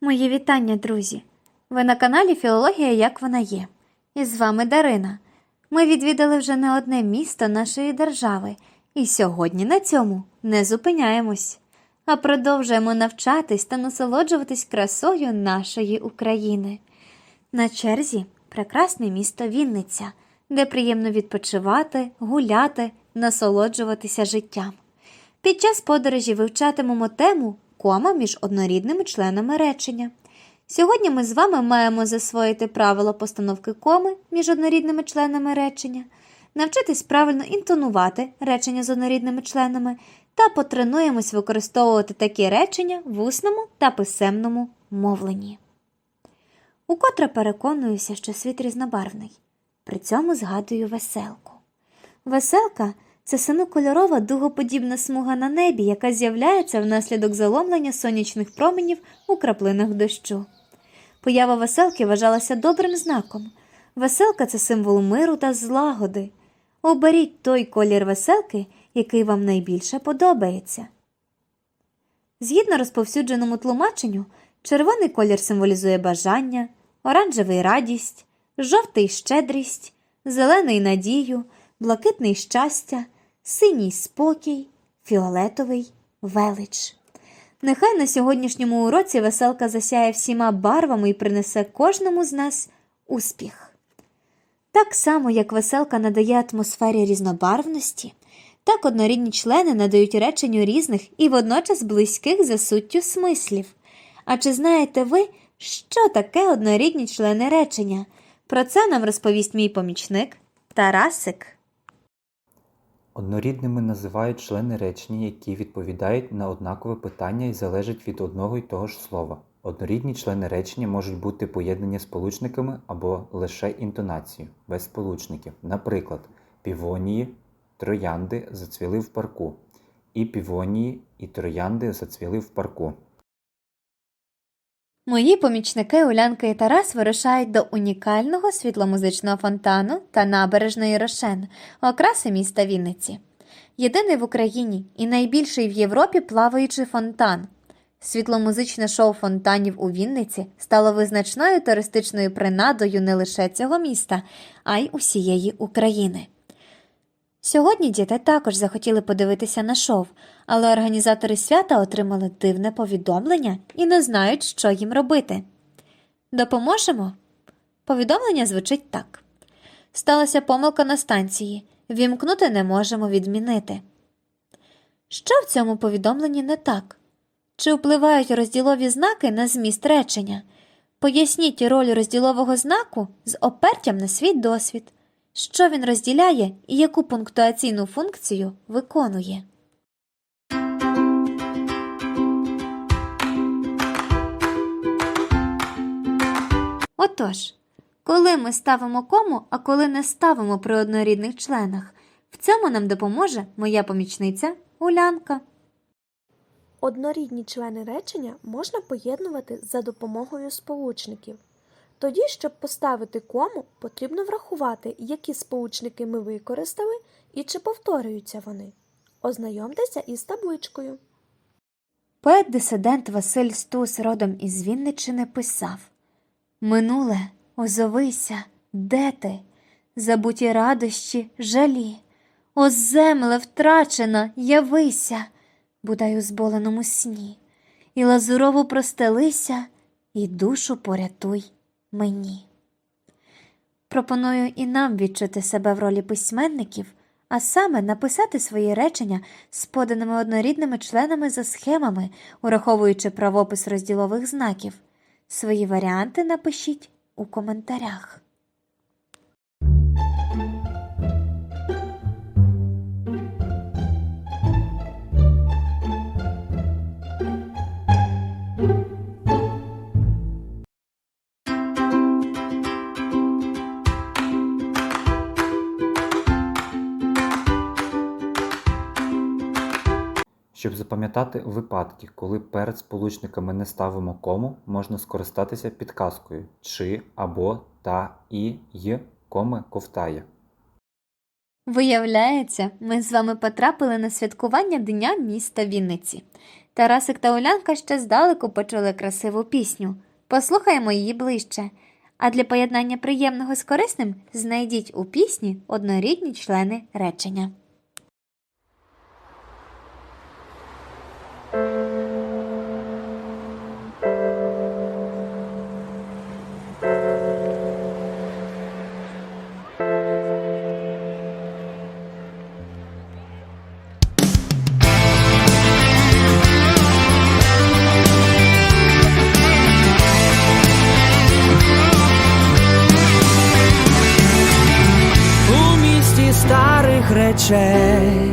Мої вітання, друзі! Ви на каналі Філологія як вона є. І з вами Дарина. Ми відвідали вже не одне місто нашої держави, і сьогодні на цьому не зупиняємось, а продовжуємо навчатись та насолоджуватись красою нашої України. На черзі прекрасне місто Вінниця, де приємно відпочивати, гуляти, насолоджуватися життям. Під час подорожі вивчатимемо тему кома між однорідними членами речення. Сьогодні ми з вами маємо засвоїти правила постановки коми між однорідними членами речення, навчитись правильно інтонувати речення з однорідними членами та потренуємось використовувати такі речення в усному та писемному мовленні. Укотре переконуюся, що світ різнобарвний. При цьому згадую веселку. Веселка це синокольорова дугоподібна смуга на небі, яка з'являється внаслідок заломлення сонячних променів у краплинах дощу. Поява веселки вважалася добрим знаком. Веселка це символ миру та злагоди. Оберіть той колір веселки, який вам найбільше подобається. Згідно розповсюдженому тлумаченню, червоний колір символізує бажання, оранжевий радість, жовтий щедрість, зелений надію, блакитний щастя, синій спокій, фіолетовий велич. Нехай на сьогоднішньому уроці веселка засяє всіма барвами і принесе кожному з нас успіх. Так само, як веселка надає атмосфері різнобарвності, так однорідні члени надають реченню різних і водночас близьких за суттю смислів. А чи знаєте ви, що таке однорідні члени речення? Про це нам розповість мій помічник Тарасик. Однорідними називають члени речення, які відповідають на однакове питання і залежать від одного й того ж слова. Однорідні члени речення можуть бути поєднані сполучниками або лише інтонацією, без сполучників. Наприклад, півонії, троянди зацвіли в парку, і півонії і троянди зацвіли в парку. Мої помічники Улянка і Тарас вирушають до унікального світломузичного фонтану та набережної Рошен, окраси міста Вінниці. Єдиний в Україні і найбільший в Європі плаваючий фонтан. Світломузичне шоу фонтанів у Вінниці стало визначною туристичною принадою не лише цього міста, а й усієї України. Сьогодні діти також захотіли подивитися на шоу, але організатори свята отримали дивне повідомлення і не знають, що їм робити. Допоможемо? Повідомлення звучить так: сталася помилка на станції. Вімкнути не можемо відмінити. Що в цьому повідомленні не так? Чи впливають розділові знаки на зміст речення? Поясніть роль розділового знаку з опертям на свій досвід. Що він розділяє і яку пунктуаційну функцію виконує? Отож, коли ми ставимо кому, а коли не ставимо при однорідних членах, в цьому нам допоможе моя помічниця Улянка. Однорідні члени речення можна поєднувати за допомогою сполучників. Тоді, щоб поставити кому, потрібно врахувати, які сполучники ми використали і чи повторюються вони. Ознайомтеся із табличкою. Поет-дисидент Василь Стус родом із Вінниччини писав Минуле, озовися, де ти? Забуті радощі, жалі. О, земле втрачена, явися, бодай у зболеному сні, і лазурово простелися, і душу порятуй мені. Пропоную і нам відчути себе в ролі письменників, а саме написати свої речення з поданими однорідними членами за схемами, ураховуючи правопис розділових знаків. Свої варіанти напишіть у коментарях. Щоб запам'ятати випадки, коли перед сполучниками не ставимо кому, можна скористатися підказкою чи або та і й коми ковтає. Виявляється, ми з вами потрапили на святкування Дня міста Вінниці. Тарасик та Улянка ще здалеку почули красиву пісню. Послухаємо її ближче. А для поєднання приємного з корисним знайдіть у пісні однорідні члени речення. Старих речей,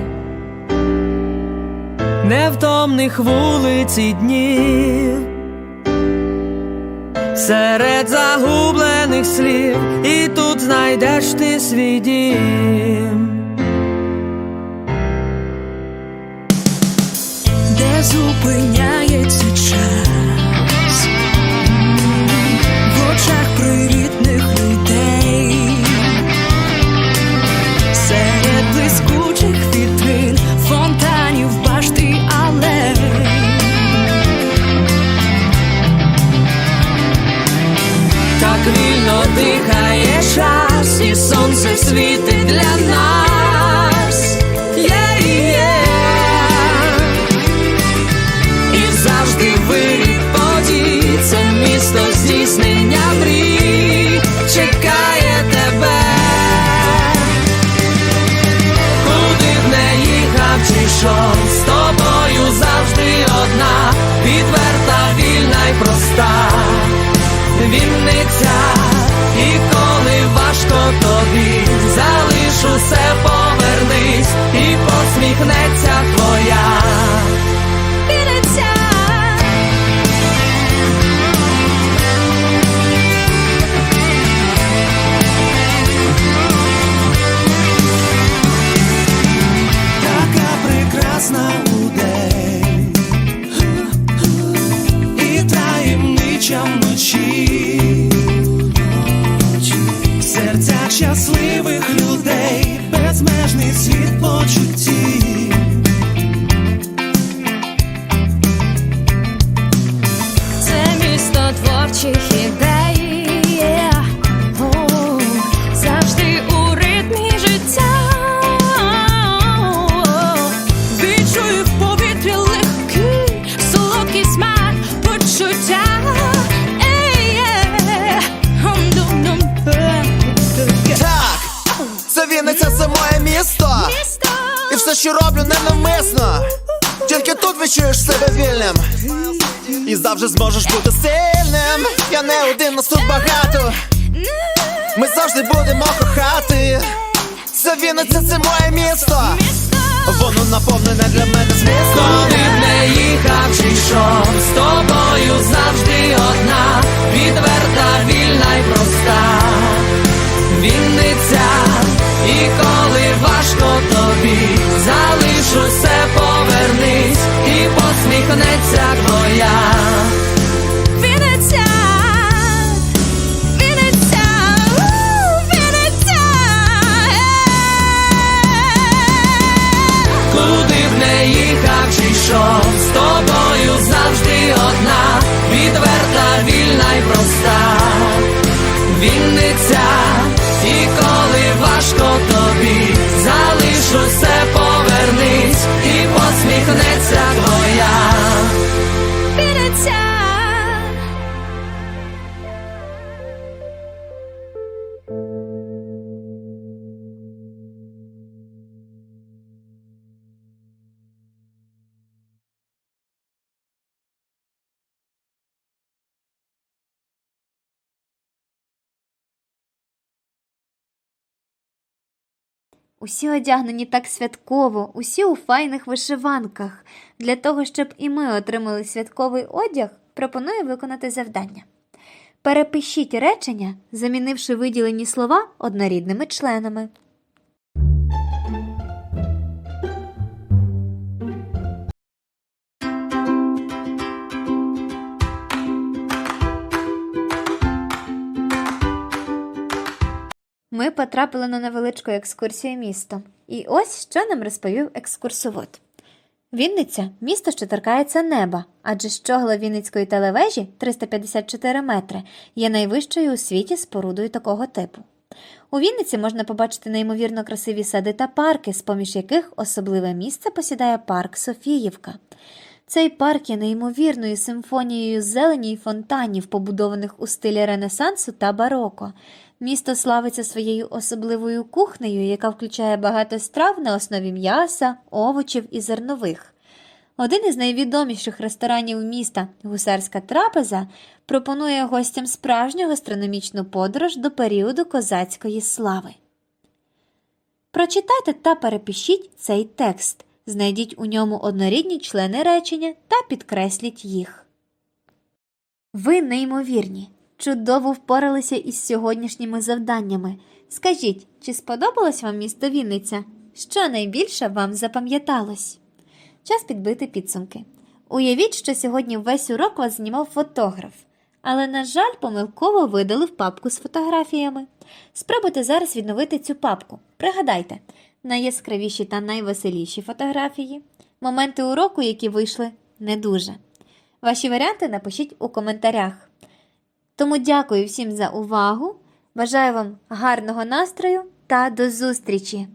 невтомних вулиць і днів, серед загублених слів, і тут знайдеш ти свій дім. Де зупиняється час в очах привітних Puxa. Творчих ідей, О, завжди у ритмі життя. Відчую в повітрі легкий, солодкий смак почуття. Так, це Вінниця, це моє місто. Місто. І все, що роблю, ненавмисно. Тільки тут відчуєш себе вільним. І завжди зможеш бути сильним. Я не один, нас тут багато. Ми завжди будемо кохати. Це Вінниця, це моє місто. Воно наповнене Усі одягнені так святково, усі у файних вишиванках. Для того, щоб і ми отримали святковий одяг, пропоную виконати завдання. Перепишіть речення, замінивши виділені слова однорідними членами. Ми потрапили на невеличку екскурсію містом. І ось що нам розповів екскурсовод. Вінниця місто, що торкається неба, адже щогла Вінницької телевежі 354 метри є найвищою у світі спорудою такого типу. У Вінниці можна побачити неймовірно красиві сади та парки, з поміж яких особливе місце посідає парк Софіївка. Цей парк є неймовірною симфонією зелені й фонтанів, побудованих у стилі Ренесансу та бароко. Місто славиться своєю особливою кухнею, яка включає багато страв на основі м'яса, овочів і зернових. Один із найвідоміших ресторанів міста Гусарська трапеза пропонує гостям справжню гастрономічну подорож до періоду козацької слави. Прочитайте та перепишіть цей текст. Знайдіть у ньому однорідні члени речення та підкресліть їх. Ви неймовірні. Чудово впоралися із сьогоднішніми завданнями. Скажіть, чи сподобалось вам місто Вінниця? Що найбільше вам запам'яталось? Час підбити підсумки. Уявіть, що сьогодні весь урок вас знімав фотограф, але, на жаль, помилково видалив папку з фотографіями. Спробуйте зараз відновити цю папку. Пригадайте, найяскравіші та найвеселіші фотографії, моменти уроку, які вийшли не дуже. Ваші варіанти напишіть у коментарях. Тому дякую всім за увагу. Бажаю вам гарного настрою та до зустрічі!